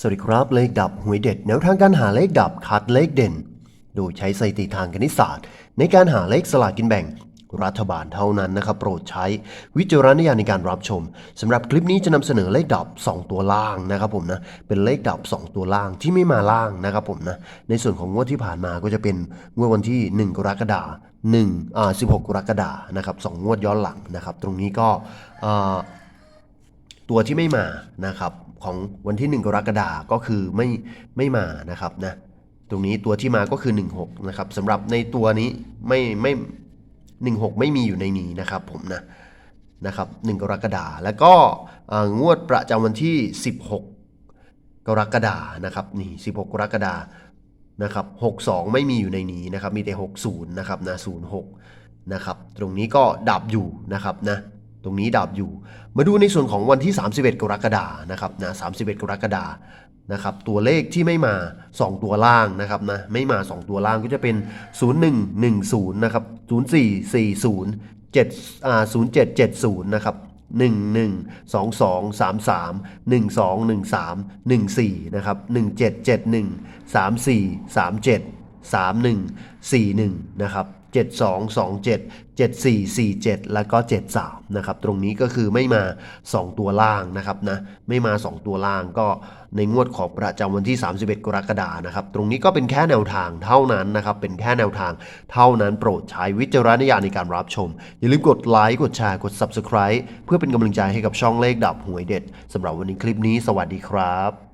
สวัสดีครับเลขดับหวยเด็ดแนวทางการหาเลขดับคัดเลขเด่น โดยใช้สถิติทางคณิตศาสตร์ ในการหาเลขสลากกินแบ่ง รัฐบาลเท่านั้นนะครับโปรดใช้วิจารณญาณในการรับชมสำหรับคลิปนี้จะนำเสนอเลขดับ 2 ตัวล่างนะครับผมนะเป็นเลขดับ 2 ตัวล่างที่ไม่มาล่างนะครับผมนะในส่วนของงวดที่ผ่านมาก็จะเป็นงวดวันที่ 1 กรกฎาคม1อ่า16 กรกฎาคมนะครับสองงวดย้อนหลังนะครับตรงนี้ก็อ่า ตัวที่ไม่มานะครับของวันที่ 1 กรกฎาก็คือไม่ไม่มานะครับนะตรงนี้ตัวที่มาก็คือ 16นะครับสำหรับในตัวนี้ไม่ไม่ 16 ไม่มีอยู่ในนี้นะครับผมนะนะครับ1กรกฎาแล้วก็งวดประจำวันที่ 16 กรกฎานะครับนี่ 16 กรกฎานะครับ62 ไม่มีอยู่ในนี้นะครับมีแต่ 60นะครับนะ06นะครับตรงนี้ก็ดับอยู่นะครับนะ ตรงนี้ดับอยู่ มาดูในส่วนของวันที่ 31 กรกฎานะครับนะ31 กรกฎานะครับตัวเลขที่ไม่มา 2 ตัวล่างนะครับนะไม่มา 2 ตัวล่างก็จะเป็น 0110 นะครับ 0440 7อ่า0770 นะครับหนึ่งหนึ่งสองสองสามสามหนึ่งสองหนึ่งสามหนึ่งสี่นะครับหนึ่งเจ็ดเจ็ดหนึ่งสามสี่สามเจ็ดสามหนึ่งสี่หนึ่งนะครับ เจ็ดสองสองเจ็ดเจ็ดสี่สี่เจ็ดแล้วก็เจ็ดสามนะครับ ตรงนี้ก็คือไม่มาสองตัวล่างนะครับนะ ไม่มาสองตัวล่างก็ในงวดของประจำวันที่ 31 กรกฎานะครับ ตรงนี้ก็เป็นแค่แนวทางเท่านั้นนะครับ เป็นแค่แนวทางเท่านั้นโปรดใช้วิจารณญาณในการรับชม อย่าลืมกดไลค์ กดแชร์ กด Subscribe เพื่อเป็นกำลังใจให้กับช่องเลขดับหวยเด็ดสำหรับวันนี้คลิปนี้ สวัสดีครับ